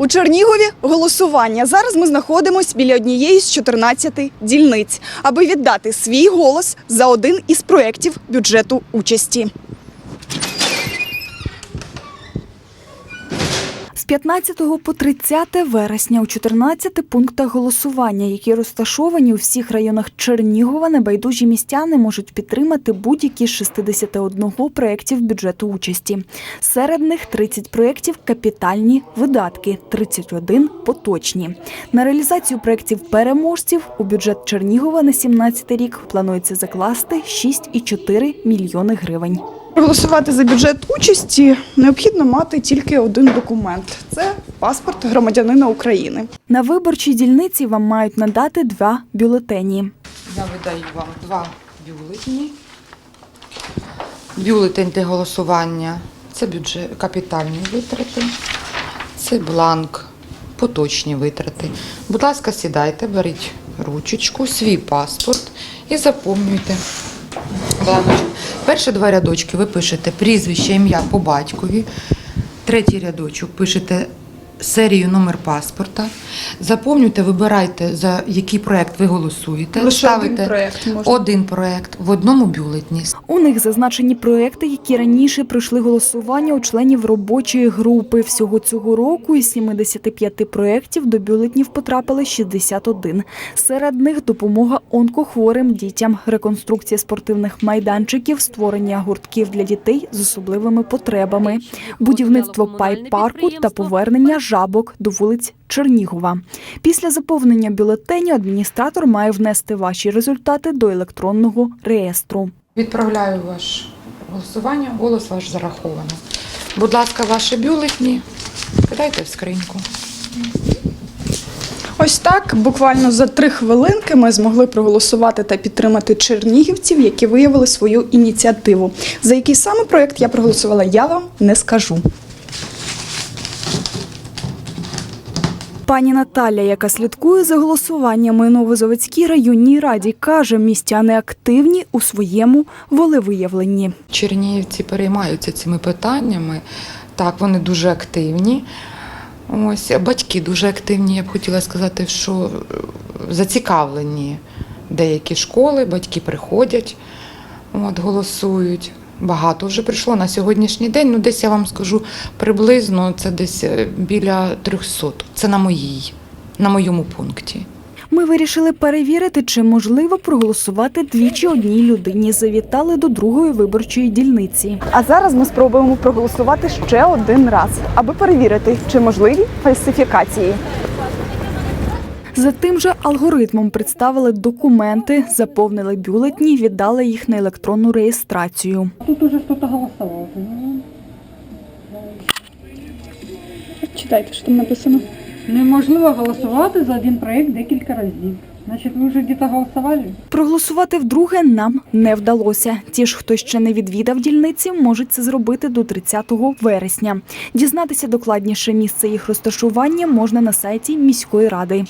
У Чернігові голосування. Зараз ми знаходимося біля однієї з 14 дільниць, аби віддати свій голос за один із проєктів бюджету участі. З 15 по 30 вересня у 14 пунктах голосування, які розташовані у всіх районах Чернігова, небайдужі містяни можуть підтримати будь-які з 61 проєктів бюджету участі. Серед них 30 проєктів капітальні видатки, 31 поточні. На реалізацію проєктів переможців у бюджет Чернігова на 17 рік планується закласти 6,4 мільйони гривень. Проголосувати за бюджет участі необхідно мати тільки один документ це паспорт громадянина України. На виборчій дільниці вам мають надати два бюлетені. Я видаю вам два бюлетені. Бюлетень для голосування це бюджет, капітальні витрати, це бланк, поточні витрати. Будь ласка, сідайте, беріть ручечку, свій паспорт і заповнюйте бланочок. Перші два рядочки ви пишете прізвище, ім'я по батькові. Третій рядочок пишете серію номер паспорта. Заповнюйте, вибирайте, за який проект ви голосуєте. Лише один проект можна. один проект в одному бюлетні. У них зазначені проекти, які раніше пройшли голосування у членів робочої групи. Всього цього року із 75 проєктів до бюлетнів потрапили 61. Серед них допомога онкохворим дітям, реконструкція спортивних майданчиків, створення гуртків для дітей з особливими потребами, будівництво пайп-парку та повернення жабок до вулиць Чернігова. Після заповнення бюлетеню адміністратор має внести ваші результати до електронного реєстру. Відправляю ваше голосування, голос ваш зараховано. Будь ласка, ваші бюлетні кидайте в скриньку. Ось так, буквально за три хвилинки ми змогли проголосувати та підтримати чернігівців, які виявили свою ініціативу. За який саме проєкт я проголосувала, я вам не скажу. Пані Наталя, яка слідкує за голосуваннями у Новозаводській районній раді, каже, містяни активні у своєму волевиявленні. Чернігівці переймаються цими питаннями. Так, вони дуже активні. Ось батьки дуже активні. Я б хотіла сказати, що е, зацікавлені деякі школи, батьки приходять, от, голосують. Багато вже прийшло на сьогоднішній день. Ну, десь я вам скажу приблизно це десь е, біля 300. Це на моїй, на моєму пункті. Ми вирішили перевірити, чи можливо проголосувати двічі одній людині. Завітали до другої виборчої дільниці. А зараз ми спробуємо проголосувати ще один раз, аби перевірити, чи можливі фальсифікації. За тим же алгоритмом представили документи, заповнили бюлетні, віддали їх на електронну реєстрацію. Тут уже кто-то голосовал. Ну, Читайте, що там написано. Неможливо голосувати за один проєкт декілька разів. Значить, ви вже десь голосували? Проголосувати вдруге нам не вдалося. Ті ж, хто ще не відвідав дільниці, можуть це зробити до 30 вересня. Дізнатися докладніше місце їх розташування можна на сайті міської ради.